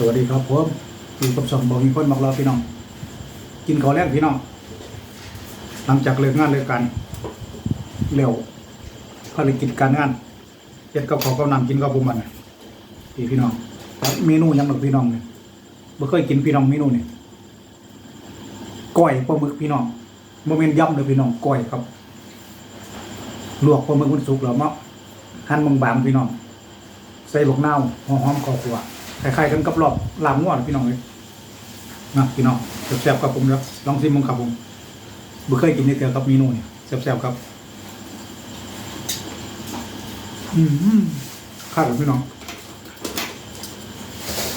สวัสดีครับผมอยู่กับสองบอกมีคนบอกเราพี่น้อง กินข้าวแรกพี่น้อง หลังจากเลิกงานเลิกกันเร็วภารกิจการงานเจ็ดกับข้าวกับนำกินกับบุมันน่ะพี่พี่น้องเมนูยังหรอกพี่น้องเนี่ยบ่เคยกินพี่น้องเมนูเนี่ยก้อยปลาหมึกพี่น้องโมเมนยำเลยพี่น้องก้อยครับลวกปลาหมึกมันสุกแล้วมาหั่นบางๆพี่น้อง ใส่ลูกนาหอมๆกรอบตัว คล้ายๆกันกับรอบลาบง่วนพี่น้องเลยนะพี่น้องแซ่บๆครับผมแล้วลองชิมมึงครับผมบ่เคยกินในเตียวกับเมนูนี่ยแซ่บๆครับ อืมข้าวพี่น้อง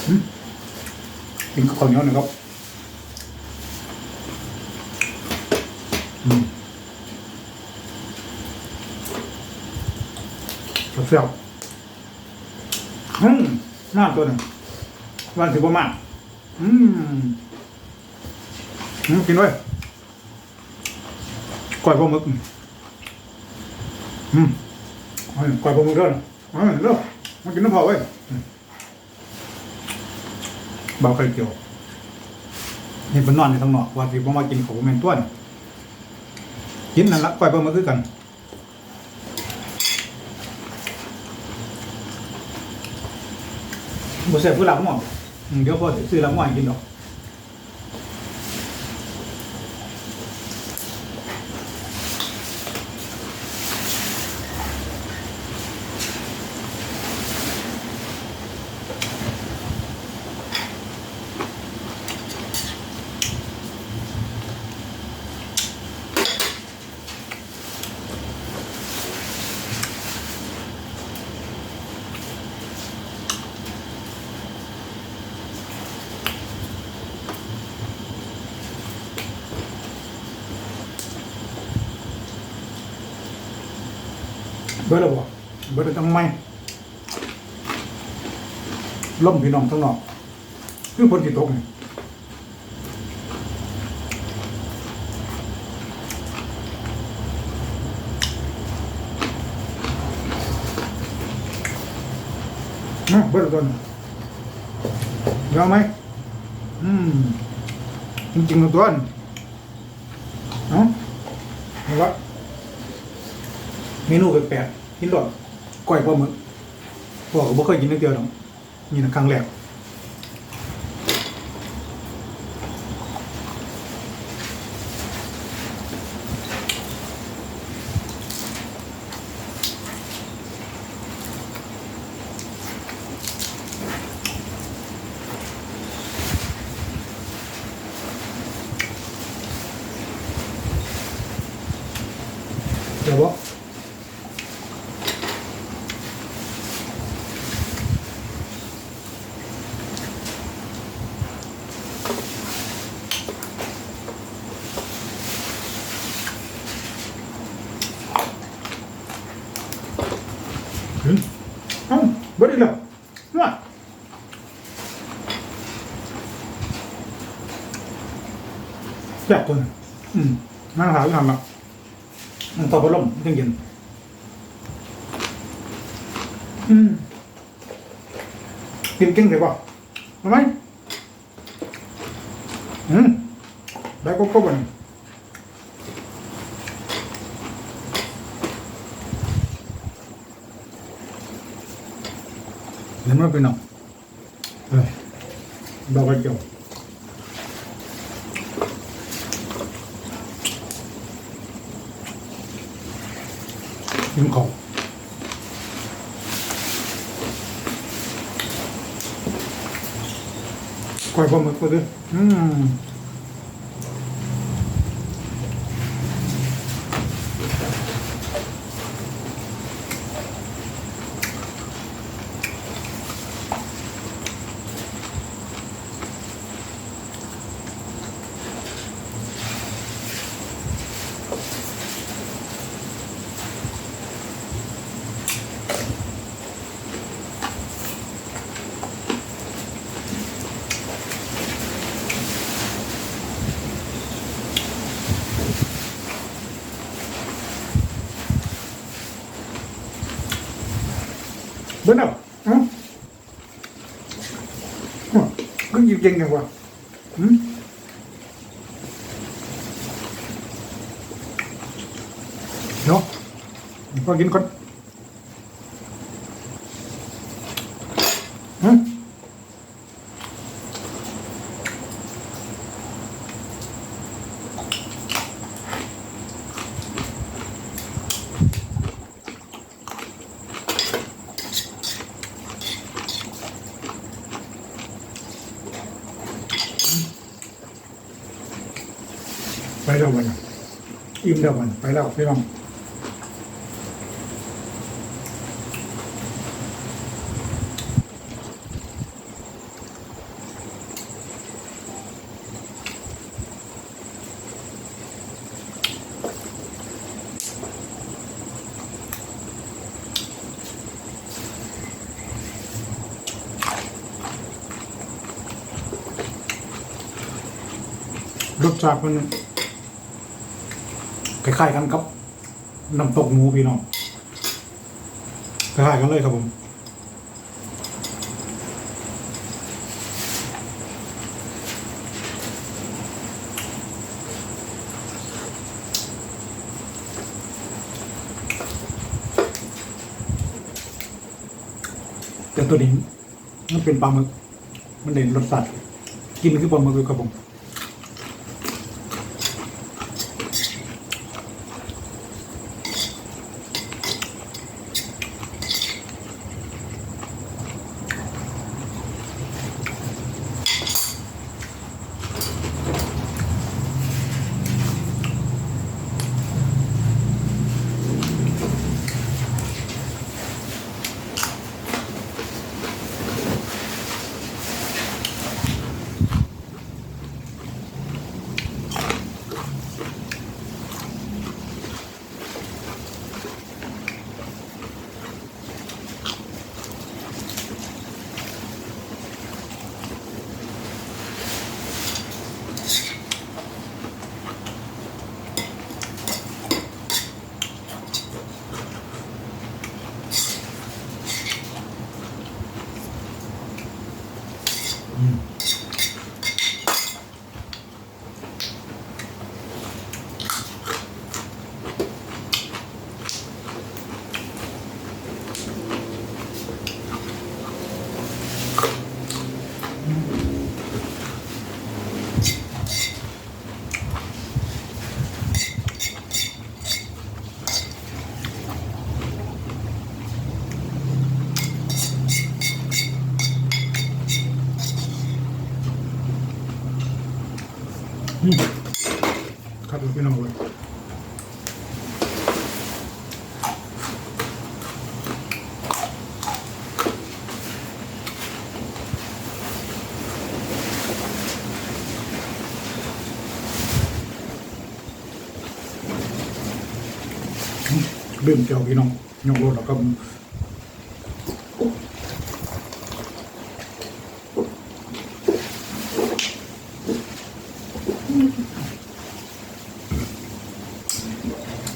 อืมกินกับข้าวเหนียวหน่อยครับอืมแซ่บๆอืม น่าตัวหนึ่งวันสิบประมาณอืมอืมกินด้วยก่อยปลาหมึกอืมเอาก่อยปลาหมึกเด้อเอาเด้อมากินน้ำเผาเว้ยเบาไข่เกี่ยวเห็นเป็นนอนในทางนอกว่าสิบ่มากินของแมนต้วนกินนั่นละก่อยปลาหมึกคือกัน บ่ใช่ผู้หลักหม่ออืมเดี๋ยวพอซื้อหลักหม่อให้กินดอก บิดแล้วบ่เบิดแล้วจังไมล่มพี่น้องทั้งนอกคือฝนสิตกนี่อืมเบิดแล้วตัวนี้ยอมไหมอืมจริงๆแล้วตัวนี้เนาะเอาละเมนูแปลกๆ กินดอกก้อยปลาหมึกพ่อก็บ่เคยกินนักเดียวหรอกนี่นะครั้งแรก อ้าเบิดอีกแล้วว่าแซ่บตัวนึงอืมนั่งหาอยู่ทำละมันต่อพัดลมมันเย็นอืมกินเก่งเลยป่ะทำไมอืมได้ก็ก็บัน เห็นไหมพี่น้องเอ้ยดอกกันจบยวกินของก่อกก็ดิอืมเบิ้ลเอาเอ้าขึ้นกินเก่งจังวะหืม นาะพอกินก่อนหืมไแล้ววันอิ่มแล้ววันไปแล้วพี่น้องรสชาติมัน คล้ายๆกันครับน้ำตกหมูพี่น้องคล้ายๆกันเลยครับผมแต่ตัวนี้มันเป็นปลาหมึกมันเด่นรสชาติกินคือปลาหมึกครับผม อืม ครับพี่น้องเลยเบิ่มเจ้าพี่น้องยกรถแล้วก็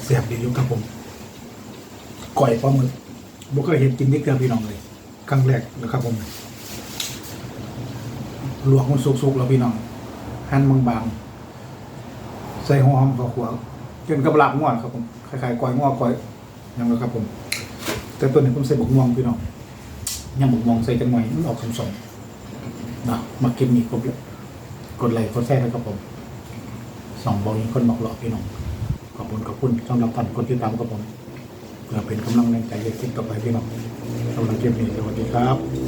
เสียบดีอยู่ครับผมก่อยป ลาหมึกบ่เคยเห็นกินนี่เกลือพี่น้องเลยครั้งแรกนะครับผมลวกมันสุกๆแล้วพี่น้องหั่นบางๆใส่หอมกับขัวจนกับลาบงวดครับผมคล้ายๆก้อยงวก้อยยังไงครับผม แต่ตัวนี้ผมใส่บกม่วงพี่น้องยังบกม่วงใส่จังหน่อยมันออกสมๆนะมากินมีครบเลยกดไลค์กดแชร์ให้ครับผมสองบอกนี้คนบอกหลอกพี่น้องขอบคุณขอบคุณสำหรับท่านคนที่ตามกับผม เพื่อเป็นกำลังแรงใจในคลิปต่อไปพี่น้องสำหรับคลิปนี้สวัสดีครับ